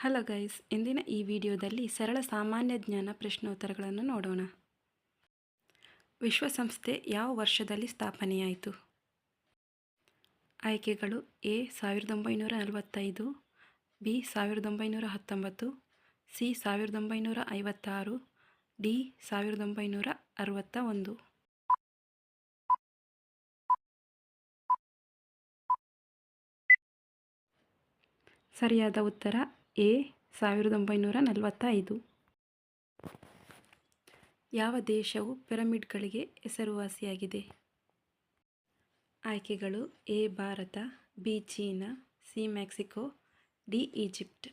Hello guys ಇಂದಿನ ಈ ವಿಡಿಯೋದಲ್ಲಿ ಸರಳ ಸಾಮಾನ್ಯ ಜ್ಞಾನ ಪ್ರಶ್ನೋತ್ತರಗಳನ್ನು ನೋಡೋಣ. ವಿಶ್ವಸಂಸ್ಥೆ ಯಾವ ವರ್ಷದಲ್ಲಿ ಸ್ಥಾಪನೆಯಾಯಿತು? ಆಯ್ಕೆಗಳು ಎ, ಸಾವಿರದ ಒಂಬೈನೂರ ನಲವತ್ತೈದು, ಬಿ, ಸಾವಿರದ ಒಂಬೈನೂರ ಹತ್ತೊಂಬತ್ತು, ಸಿ, ಸಾವಿರದ ಒಂಬೈನೂರ ಐವತ್ತಾರು, ಡಿ, ಸಾವಿರದ ಒಂಬೈನೂರ ಅರವತ್ತ ಒಂದು ಸರಿಯಾದ ಉತ್ತರ ಎ, ಸಾವಿರದ ಒಂಬೈನೂರ ನಲವತ್ತೈದು. ಯಾವ ದೇಶವು ಪಿರಮಿಡ್ಗಳಿಗೆ ಹೆಸರುವಾಸಿಯಾಗಿದೆ? ಆಯ್ಕೆಗಳು A, Bharat, B, China, C, Mexico, D, Egypt.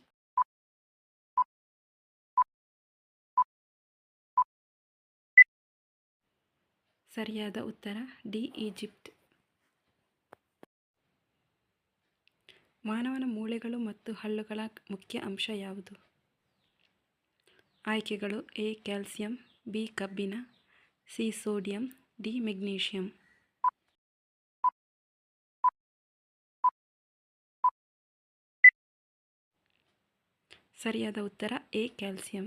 ಸರಿಯಾದ ಉತ್ತರ, ಡಿ, ಈಜಿಪ್ಟ್. ಮಾನವನ ಮೂಳೆಗಳು ಮತ್ತು ಹಲ್ಲುಗಳ ಮುಖ್ಯ ಅಂಶ ಯಾವುದು? ಆಯ್ಕೆಗಳು ಎ, ಕ್ಯಾಲ್ಸಿಯಂ, ಬಿ, ಕಬ್ಬಿನ, ಸಿ, ಸೋಡಿಯಂ, ಡಿ, ಮೆಗ್ನೀಷಿಯಂ. ಸರಿಯಾದ ಉತ್ತರ ಎ, ಕ್ಯಾಲ್ಸಿಯಂ.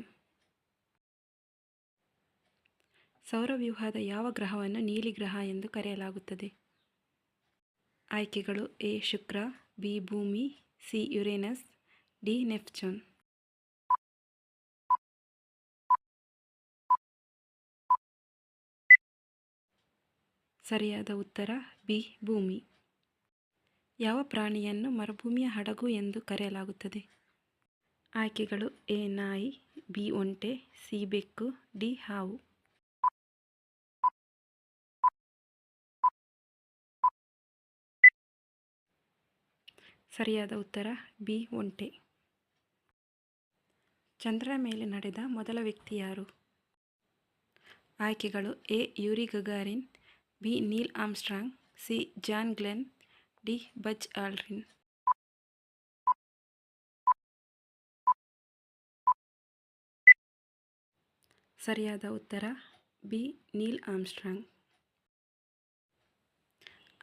ಸೌರವ್ಯೂಹದ ಯಾವ ಗ್ರಹವನ್ನು ನೀಲಿ ಗ್ರಹ ಎಂದು ಕರೆಯಲಾಗುತ್ತದೆ? ಆಯ್ಕೆಗಳು ಎ, ಶುಕ್ರ ಬಿ ಭೂಮಿ ಸಿ. Uranus, D. ನೆಪ್ಚೂನ್. ಸರಿಯಾದ ಉತ್ತರ, ಬಿ. ಭೂಮಿ. ಯಾವ ಪ್ರಾಣಿಯನ್ನು ಮರುಭೂಮಿಯ ಹಡಗು ಎಂದು ಕರೆಯಲಾಗುತ್ತದೆ? ಆಯ್ಕೆಗಳು ಎ. ನಾಯಿ, ಬಿ. ಒಂಟೆ, ಸಿ. ಬೆಕ್ಕು, ಡಿ. ಹಾವು. ಸರಿಯಾದ ಉತ್ತರ ಬಿ, ಒಂಟೆ. ಚಂದ್ರನ ಮೇಲೆ ನಡೆದ ಮೊದಲ ವ್ಯಕ್ತಿ ಯಾರು? ಆಯ್ಕೆಗಳು A, Yuri Gagarin, B, Neil Armstrong C, John Glenn, D, Buzz Aldrin. ಸರಿಯಾದ ಉತ್ತರ ಬಿ, ನೀಲ್ ಆಮ್ಸ್ಟ್ರಾಂಗ್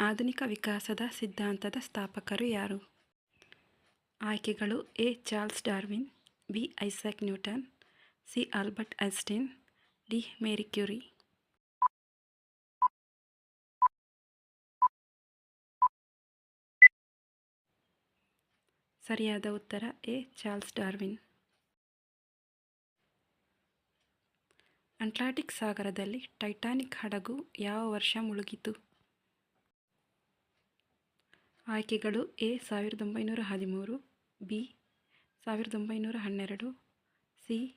ಆಧುನಿಕ ವಿಕಾಸದ ಸಿದ್ಧಾಂತದ ಸ್ಥಾಪಕರು ಯಾರು? ಆಯ್ಕೆಗಳು A. Charles Darwin, B. Isaac Newton, C. Albert Einstein, D. Marie Curie. ಸರಿಯಾದ ಉತ್ತರ ಎ. Charles Darwin. ಅಟ್ಲಾಂಟಿಕ್ ಸಾಗರದಲ್ಲಿ ಟೈಟಾನಿಕ್ ಹಡಗು ಯಾವ ವರ್ಷ ಮುಳುಗಿತು? ಆಯ್ಕೆಗಳು ಎ. ಸಾವಿರದ ಒಂಬೈನೂರ ಹದಿಮೂರು ಬಿ, ಸಾವಿರದ ಒಂಬೈನೂರ ಹನ್ನೆರಡು, ಸಿ,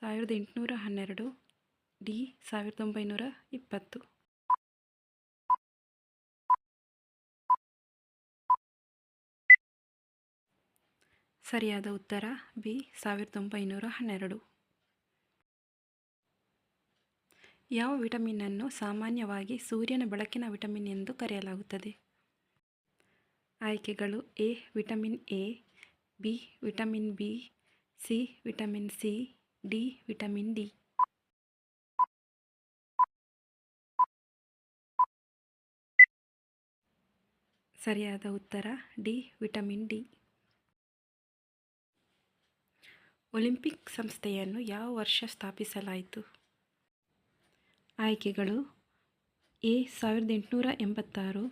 ಸಾವಿರದ ಎಂಟುನೂರ ಹನ್ನೆರಡು, ಡಿ, ಸಾವಿರದ ಒಂಬೈನೂರ ಇಪ್ಪತ್ತು. ಸರಿಯಾದ ಉತ್ತರ ಬಿ, ಸಾವಿರದ ಒಂಬೈನೂರ ಹನ್ನೆರಡು. ಯಾವ ವಿಟಮಿನನ್ನು ಸಾಮಾನ್ಯವಾಗಿ ಸೂರ್ಯನ ಬೆಳಕಿನ ವಿಟಮಿನ್ ಎಂದು ಕರೆಯಲಾಗುತ್ತದೆ? ಆಯ್ಕೆಗಳು A, vitamin A B vitamin B C vitamin C D vitamin D ಸರಿಯಾದ ಉತ್ತರ ಡಿ ವಿಟಮಿನ್ ಡಿ ಒಲಿಂಪಿಕ್ ಸಂಸ್ಥೆಯನ್ನು ಯಾವ ವರ್ಷ ಸ್ಥಾಪಿಸಲಾಯಿತು? ಆಯ್ಕೆಗಳು, ಎ, ಸಾವಿರದ ಎಂಟುನೂರ ಎಂಬತ್ತಾರು,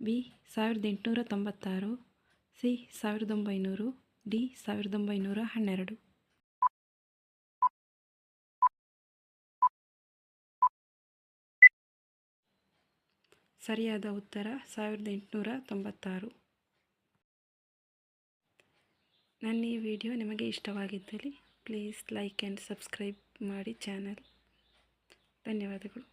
ಬಿ, ಸಾವಿರದ ಎಂಟುನೂರ ತೊಂಬತ್ತಾರು ಸಿ, ಸಾವಿರದ ಒಂಬೈನೂರು, ಡಿ, ಸಾವಿರದ ಒಂಬೈನೂರ ಹನ್ನೆರಡು. ಸರಿಯಾದ ಉತ್ತರ, ಸಾವಿರದ ಎಂಟುನೂರ ತೊಂಬತ್ತಾರು. ನನ್ನ ಈ ವಿಡಿಯೋ ನಿಮಗೆ ಇಷ್ಟವಾಗಿದ್ದಲ್ಲಿ, ಪ್ಲೀಸ್ ಲೈಕ್ ಆ್ಯಂಡ್ ಸಬ್ಸ್ಕ್ರೈಬ್ ಮಾಡಿ ಚಾನಲ್. ಧನ್ಯವಾದಗಳು.